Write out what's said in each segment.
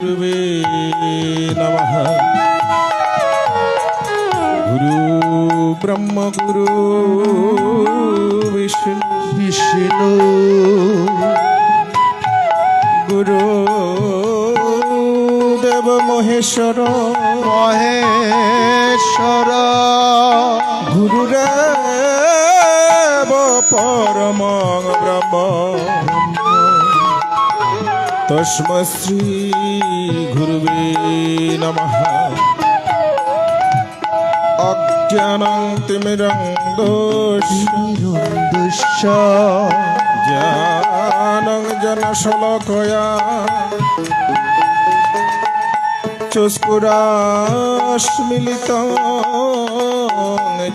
গুরুবে নমঃ। গুরু ব্রহ্ম গুরু বিষ্ণু। বিষ্ণু। গুরু দেব মহেশ্বর। মহেশ্বর। গুরুরেব পরম ব্রহ্ম। তস্ম গুরুবে নমঃ। অজ্ঞানং তিমিরং দোষ জ্ঞানং জনশলকয়া চস্ফুরাস্মিলিত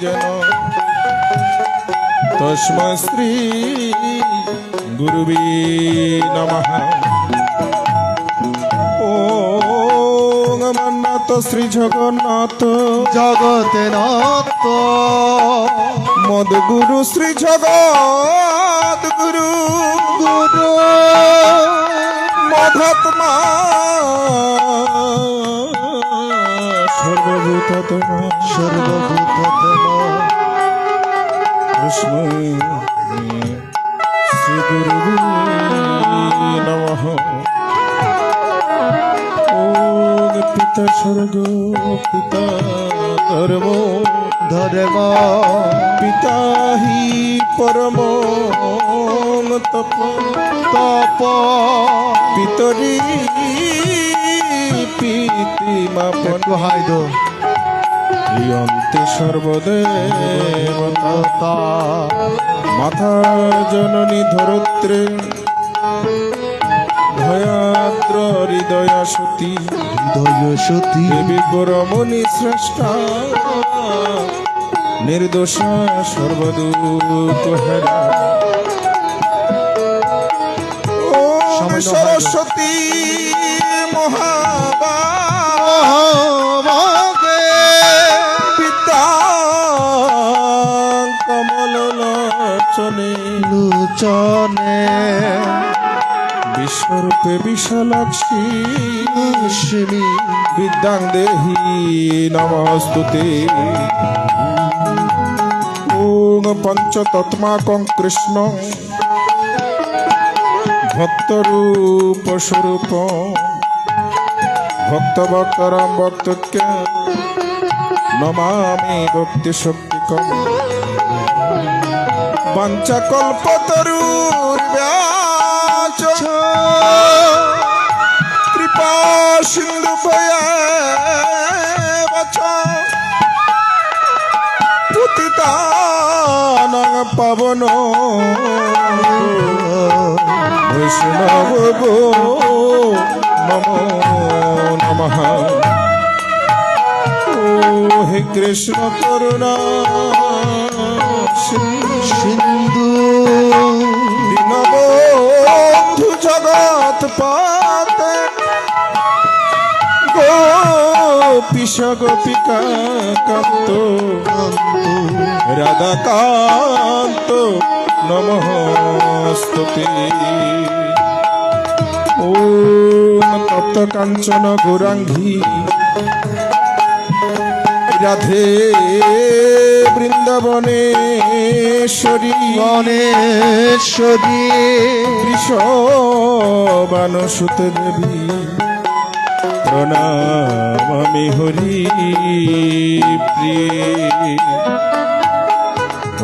জন তস্ম শ্রী গুরুবী নমঃ। মন্নাথ শ্রী জগন্নাথ। জগতে নত মদ গুরু শ্রী জগৎ গুরু। গুরু। মধাত্মা সর্বভূততম সর্বভূততম কৃষ্ণ শ্রী গুরু। পিতা স্বর্গ পিতা ধর্ম ধর্ম পিতা হি পরম তপ তপ। পিতরি পিতৃমা একটু হাই দো। সর্বদেবতা। মাথা জননী ধরত্রে। ভয়াদ্র হৃদয় সতী। হৃদয় সতী। দেবী পরমণি শ্রেষ্ঠা নির্দোষা সর্বদূত হেরা। সরস্বতী মহাবা। বিশ্বরূপে বিশালাক্ষী বিদ্যাং দেহি নমস্তুতে। ওম পঞ্চতত্মাকং কৃষ্ণ। ভক্তরূপ স্বরূপ। ভক্ত ভক্তরাম ভক্তকে নমামি ভক্তি শক্তিকম পঞ্চকল্পতরুর্ব্যাচ সিন্ধু ভয়াচ পতিতানং পাবন। বৈষ্ণব গো নমো নমঃ। ও হে কৃষ্ণ করুণা সিন্ধু। দীনবন্ধু জগৎ পাতে গোপীশ গোপিকা কান্ত। রাধাকান্ত নমস্তুতে। ওম তপ্ত কাঞ্চন গৌরাঙ্গী। রাধে বৃন্দাবনেশ্বরী। গণেশ্বরী বৃষবানুসুত দেবী প্রণামামি হরি প্রিয়ে।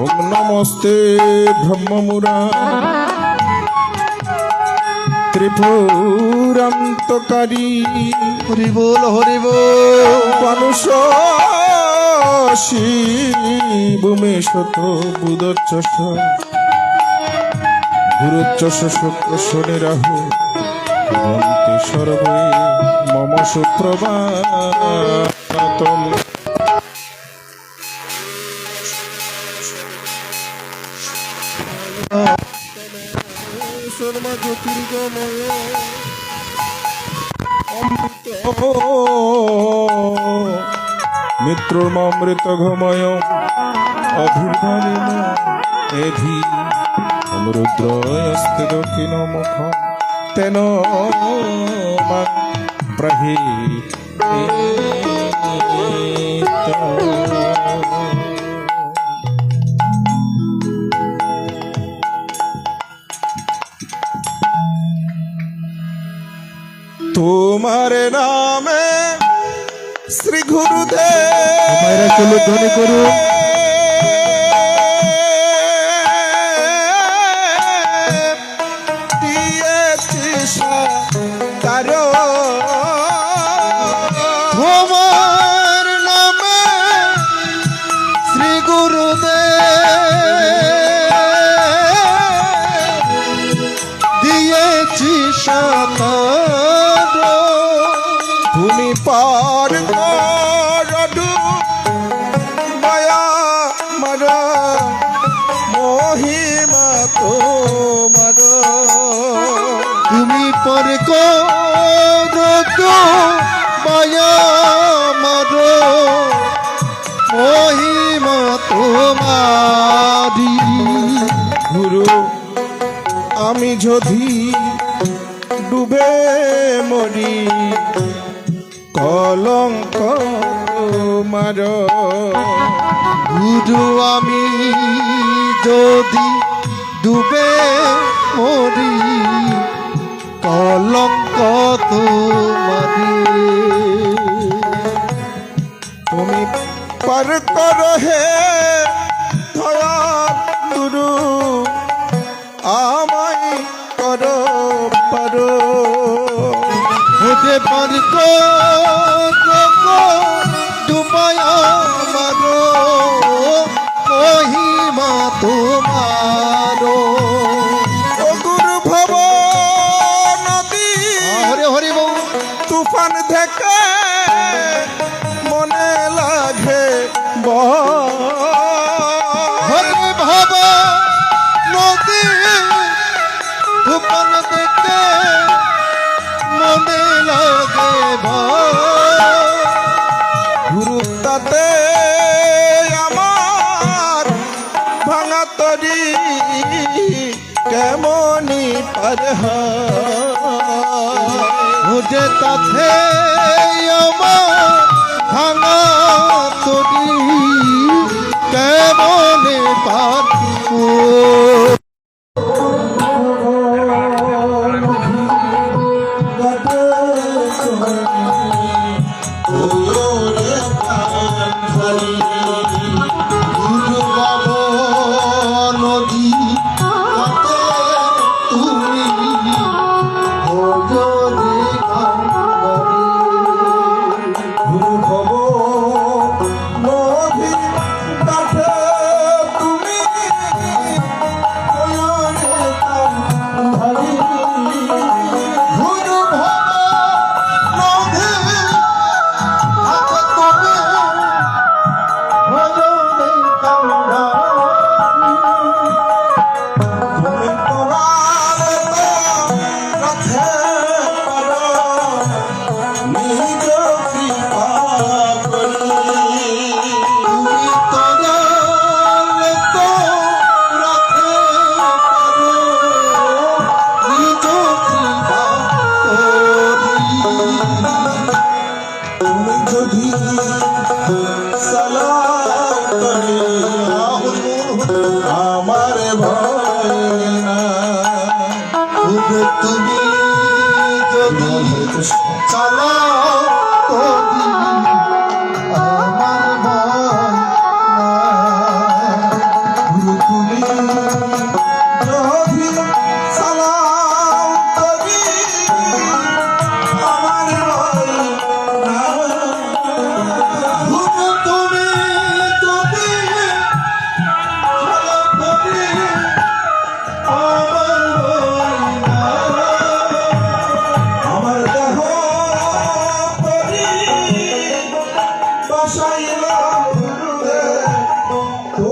ওম নমস্তে ব্রহ্মমুরা। ত্রিপুরান্তকারী হরি বল হরি বল। মানুষ ভূমে শত বুদচ্চস গুরুচ্চস শুক্র শনি রাহু। সর্বে মম সুপ্রভাতম। সর্বা জ্যোতির্গময় মিত্রমৃত ঘময় এভি রুদ্রয়স্তে দক্ষিণ মুখ তেন প্রহিত তোমার নামে শ্রী গুরুদেব। চলো ধ্বনি করুন। তুমি পার করডু মায়া মর, মহিমা তোমার। তুমি পর করো মায়া মার, মহিমা তোমারি। গুরু, আমি যদি ডুবে মরি কলঙ্ক মার। গুরু আমি যদি ডুবে মরি কলঙ্ক তোমারি তুমি পার কর হে তুফান থেকে মনে লাগে ভাব নদী মনে লাগে গুরু তাতে আমার ভাঙা তরি কেমনি পার হয়? ওজে তাতে আমার ভাঙা তরি কেমনে পার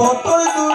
Popo,